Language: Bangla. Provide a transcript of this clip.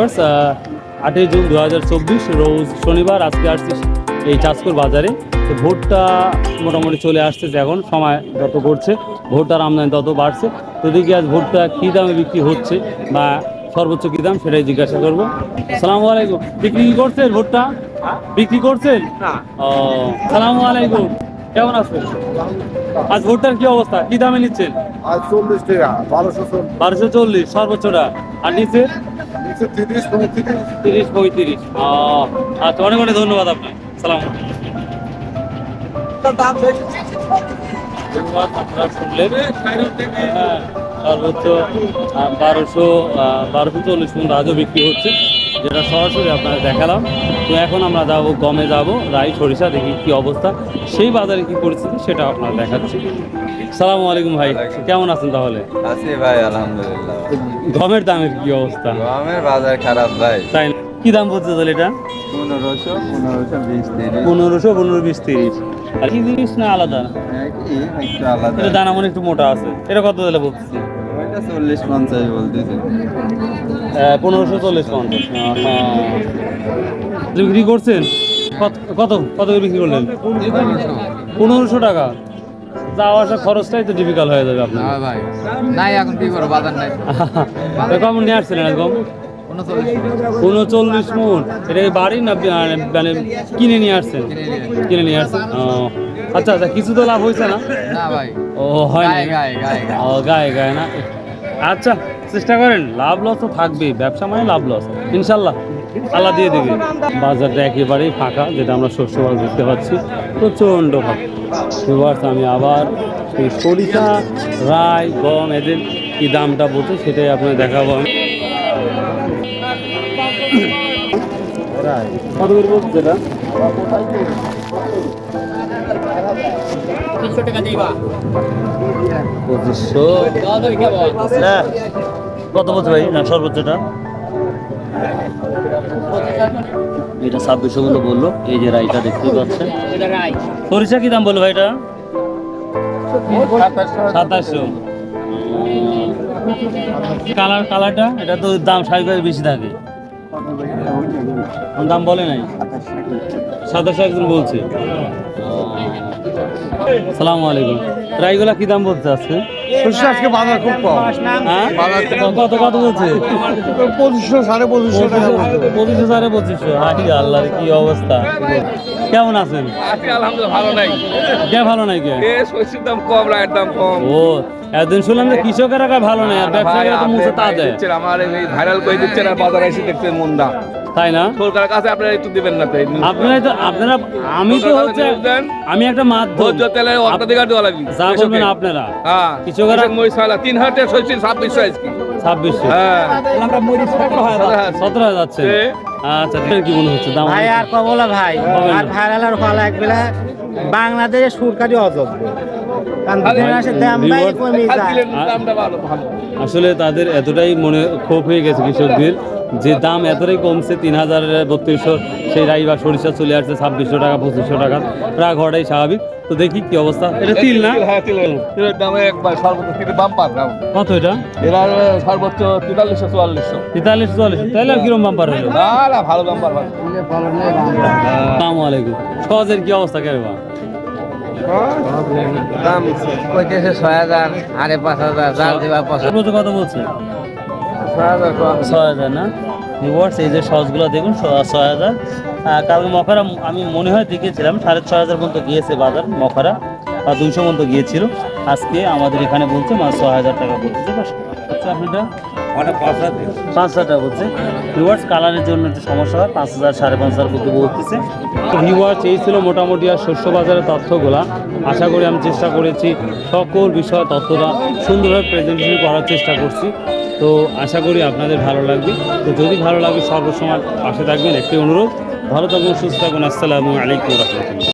ভিউয়ার্স আটই জুন দু হাজার চব্বিশ রোজ শনিবার আজকে আসছে এই চাঁদপুর বাজারে। তো ভোটটা মোটামুটি চলে আসতেছে এখন সময় যত করছে ভোটটার আমদানি তত বাড়ছে। তো দেখি আজ ভোটটা কী দামে বিক্রি হচ্ছে বা সর্বোচ্চ কী দাম সেটাই জিজ্ঞাসা করব। সালামু আলাইকুম। বিক্রি কি করছেন ভোটটা? বিক্রি করছেন? ও সালামু আলাইকুম। কেমন আছেন? আজ ভোটটার কি অবস্থা? কী দামে নিচ্ছেন? আজ চল্লিশ টাকা বারোশো চল্লিশ। বারোশো চল্লিশ সর্বোচ্চটা। আর নিচে নিচে তিরিশ পঁয়ত্রিশ। তিরিশ পঁয়ত্রিশ। আচ্ছা অনেক অনেক ধন্যবাদ আপনার সালাম আপনারা শুনলেন। হ্যাঁ, সর্বোচ্চ বারোশো বারোশো চল্লিশ পর্যন্ত আজও বিক্রি হচ্ছে। যেটা সরাসরি আপনারা দেখালাম। তো এখন আমরা যাব গমে যাব রাই সরিষা দেখি কি অবস্থা। সেই বাজারে কি পরিস্থিতি সেটা আপনারা দেখাচ্ছি। সালামু আলাইকুম ভাই কেমন আছেন তাহলে? আছি ভাই আলহামদুলিল্লাহ। গমের দামের কি অবস্থা? গমের বাজার খারাপ ভাই। তাই? কি দাম বলছে তাহলে এটা? পনেরোশো পনেরোশো বিশ তিরিশ। পনেরোশো পনেরো বিশ তিরিশ। আর কি জিনিস না আলাদা? আলাদা। এটা দানা মনে একটু মোটা আছে। এটা কত দিলে বলতেছি চল্লিশ পঞ্চাশ বলতেছে। পনেরোশো চল্লিশ পঞ্চাশ বিক্রি করছেন? কত কত কত করে বিক্রি করলেন? পনেরোশো টাকা। যাওয়া আসা খরচটাই তো ডিফিকাল্ট হয়ে যাবে আপনার। হ্যাঁ ভাই নাই এখন কি করব বাজার নাই। কম নিয়ে আসছিলেন একদম উনচল্লিশ মন এটা কি বাড়ি না বি- মানে কিনে নিয়ে আসছেন? কিনে নিয়ে আসছেন ও। আচ্ছা আচ্ছা কিছু তো লাভ হয়েছে না? না ভাই। ও হয় না গায়ে গায়ে গায়ে গায়ে। ও গায়ে গায়ে না। আচ্ছা চেষ্টা করেন, লাভ লস তো থাকবেই ব্যবসা মানে লাভ লস ইনশাল্লাহ, আল্লাহ দিয়ে দেবে। বাজারটা একেবারেই ফাঁকা, যেটা আমরা শস্য বাজার দেখতে পাচ্ছি, প্রচণ্ড ফাঁকা। আমি আবার এই সরিষা রায় গম এদের কি দামটা বলছে, সেটাই আপনার দেখাবো আমি। কত এটা? পঁচিশশো। কত বলছে ভাই? না সর্বোচ্চটা এটা। ছাব্বিশশো মতো বলল। এই যে রাইটা দেখতেই পাচ্ছেন। সরিষা কি দাম বলল ভাই এটা? সাতাশশো। কালার, কালারটা? এটা তো দাম স্বাভাবিকভাবে বেশি থাকে। দাম বলে নাই। একজন বলছে। সালামু আলাইকুম। রাইগুলা কি দাম বলছে আজকে? সরষে আজকে বাজার খুব কম। কত কত বলছে? পঁচিশশো সাড়ে পঁচিশশো টাকা পঁচিশশো সাড়ে পঁচিশশো। হাই আল্লাহর কি অবস্থা? কেমন আছেন? আলহামদুলিল্লাহ ভালো নাই। কে ভালো নাই কে? এ দাম কম রায়ের দাম কম। ও একদিন শুনলাম যে কৃষকেরা ভালো নাই আর ব্যবসায়ীরা তো মুছে তা দেয়। আমার এই ভাইরাল করে দিচ্ছেন আর বাজারে এসে দেখছেন মন দাম তাই না? সরকারের কাছে আপনারা একটু দিবেন না তো এই news টা। আপনারাই তো আপনারা আমি তো হচ্ছে আমি একটা মাধ্যম। ভোজ্য তেলের অগ্রাধিকার দেওয়া লাগবে। যা বলবেন আপনারা। হ্যাঁ। ফেলা তিন হাজার টাকা শস্য ছাব্বিশশো আজকে। ছাব্বিশশো হ্যাঁ। সতেরো হাজার যাচ্ছে। আচ্ছা কি মনে হচ্ছে? দাম ভাই আর কবলা ভাই। আর না? ভাইরাল আর কলা একবেলা বাংলাদেশের সরকারি অযোগ্য আসলে তাদের এতটাই মনে ক্ষোভ হয়ে গেছে কৃষকদের যে দাম এতটাই কমছে তিন হাজার বত্রিশশো সেই রাই বা সরিষা চলে আসছে ছাব্বিশশো টাকা পঁচিশশো টাকা প্রায় ঘটাই স্বাভাবিক। তো দেখি কি অবস্থা। এটা তিল না? হ্যাঁ কত এটা? এরা সর্বোচ্চ তেতাল্লিশশো চুয়াল্লিশশো। তেতাল্লিশ চুয়াল্লিশ তাহলে আর কিরম বাম্পার হলো? না না ভালো দাম পার ভালো। আসসালামু আলাইকুম। সহজের কি অবস্থা কেন দাম কইতেছে ছয় হাজার আরে পাঁচ হাজার যার দিবা সর্বোচ্চ কত বলছে? ছয় হাজার না? ভিউয়ার্স এই যে সসগুলো দেখুন ছয় হাজার। কালকে মখারা আমি মনে হয় দেখেছিলাম সাড়ে ছয় হাজার পর্যন্ত গিয়েছে বাজার মখরা দুইশো পর্যন্ত গিয়েছিল। আজকে আমাদের এখানে বলছে মাছ ছ হাজার টাকা বলছে আচ্ছা পাঁচ হাজার টাকা বলছে। ভিউয়ার্স কালারের জন্য একটু সমস্যা হয় পাঁচ হাজার সাড়ে পাঁচ হাজার করতে বলতেছে। তো ভিউয়ার্স এই ছিল মোটামুটি আর শস্য বাজারের তথ্যগুলা। আশা করি আমি চেষ্টা করেছি সকল বিষয় তথ্যটা সুন্দরভাবে প্রেজেন্টেশন করার চেষ্টা করছি। তো আশা করি আপনাদের ভালো লাগবে। তো যদি ভালো লাগে সর্বসময় পাশে থাকবেন একটি অনুরোধ। ভালো থাকুন সুস্থ থাকুন। আসসালামু আলাইকুম রহমতুল্লাহ।